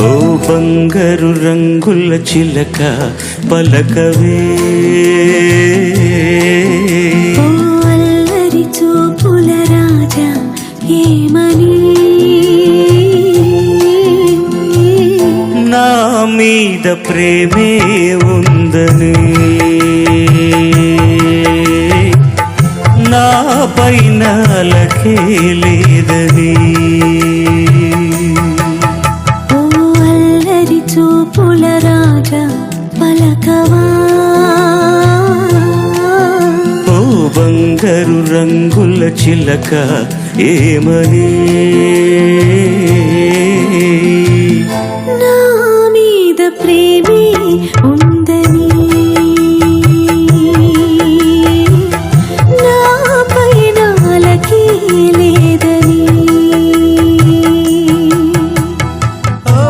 ఓ బంగారు రంగుల చిలక పలకవే. ఓ అల్లరి చూపుల రాజా ఏమని నా మీద ప్రేమే ఉందని. నా పైన లేదని. చూపుల రాజా పలకవా? ఓ బంగారు రంగుల చిలక ఏమని? నా మీద ప్రేమే